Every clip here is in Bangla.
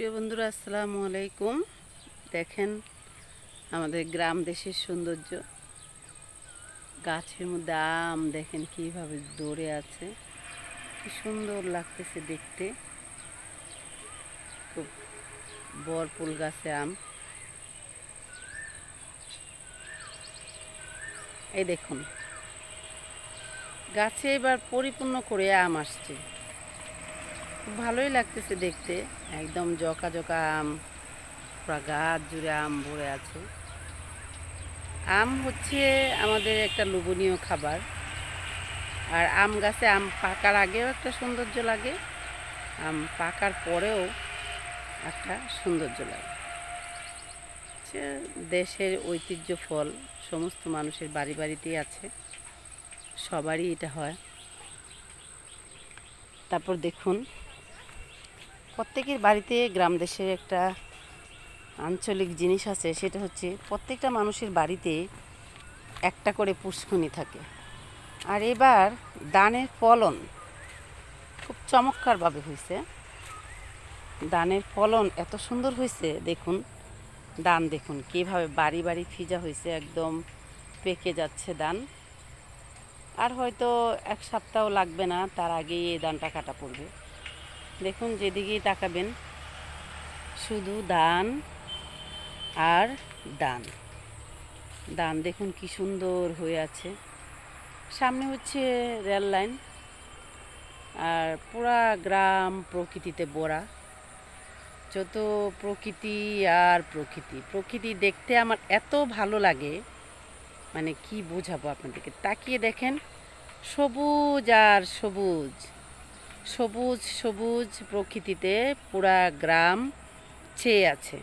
প্রিয় বন্ধুরা, আসসালামু আলাইকুম। দেখেন আমাদের গ্রাম দেশের সৌন্দর্য। গাছের মধ্যে আম, দেখেন কীভাবে দৌড়ে আছে। কি সুন্দর লাগতেছে দেখতে। খুব বরফুল গাছে আম। এই দেখুন, গাছে এবার পরিপূর্ণ করে আম আসছে। খুব ভালোই লাগতেছে দেখতে। একদম জকা জকা আম, পুরা গাছ জুড়ে আম ভরে আছে। আম হচ্ছে আমাদের একটা লোভনীয় খাবার। আর আম গাছে আম পাকার আগেও একটা সৌন্দর্য লাগে, আম পাকার পরেও একটা সৌন্দর্য লাগে। দেশের ঐতিহ্য ফল, সমস্ত মানুষের বাড়ি বাড়িতেই আছে, সবারই এটা হয়। তারপর দেখুন প্রত্যেকের বাড়িতে গ্রাম দেশের একটা আঞ্চলিক জিনিস আছে, সেটা হচ্ছে প্রত্যেকটা মানুষের বাড়িতে একটা করে পুষ্কুনি থাকে। আর এবার দানের ফলন খুব চমৎকারভাবে হয়েছে। দানের ফলন এত সুন্দর হয়েছে, দেখুন, দান দেখুন, কীভাবে বাড়ি বাড়ি ফিজা হয়েছে, একদম পেকে যাচ্ছে দান। আর হয়তো এক সপ্তাহ লাগবে না, তার আগেই এই দানটা কাটা পড়বে। দেখুন যেদিকেই তাকাবেন, শুধু দান আর দান। দান দেখুন কি সুন্দর হয়ে আছে। সামনে হচ্ছে রেল লাইন আর পুরা গ্রাম প্রকৃতিতে ভরা। যত প্রকৃতি আর প্রকৃতি প্রকৃতি দেখতে আমার এত ভালো লাগে মানে কি বোঝাবো আপনাদেরকে? তাকিয়ে দেখেন সবুজ আর সবুজ। সবুজ সবুজ প্রকৃতিতে পুরা গ্রাম চেয়ে আছে।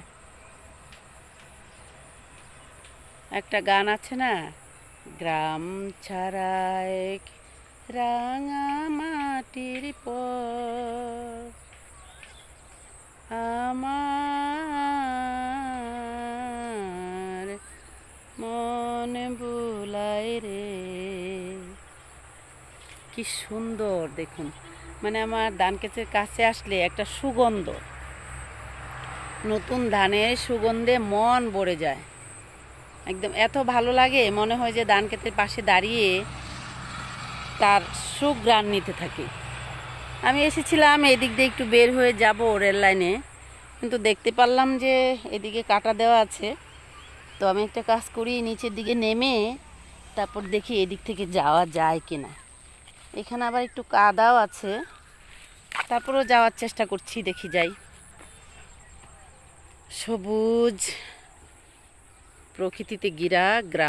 একটা গান আছে না? গ্রাম ছাড়া এক রাঙা মাটির আমার মন বুলাই রে। কি সুন্দর দেখুন। মানে আমার ধান ক্ষেতের কাছে আসলে একটা সুগন্ধ। নতুন ধানের সুগন্ধে মন ভরে যায়। একদম এত ভালো লাগে, মনে হয় যে ধান ক্ষেতের পাশে দাঁড়িয়ে তার সুগ্রাণ নিতে থাকি। আমি এসেছিলাম, এদিক দিয়ে একটু বের হয়ে যাব রেল লাইনে, কিন্তু দেখতে পারলাম যে এদিকে কাটা দেওয়া আছে। তো আমি একটা কাজ করি, নিচের দিকে নেমে তারপর দেখি এদিক থেকে যাওয়া যায় কিনা। এখানে আবার একটু কাদাও আছে। তারপরেও যাওয়ার চেষ্টা করছি, দেখি যাই। সবুজ প্রকৃতিতে গিরা গ্রাম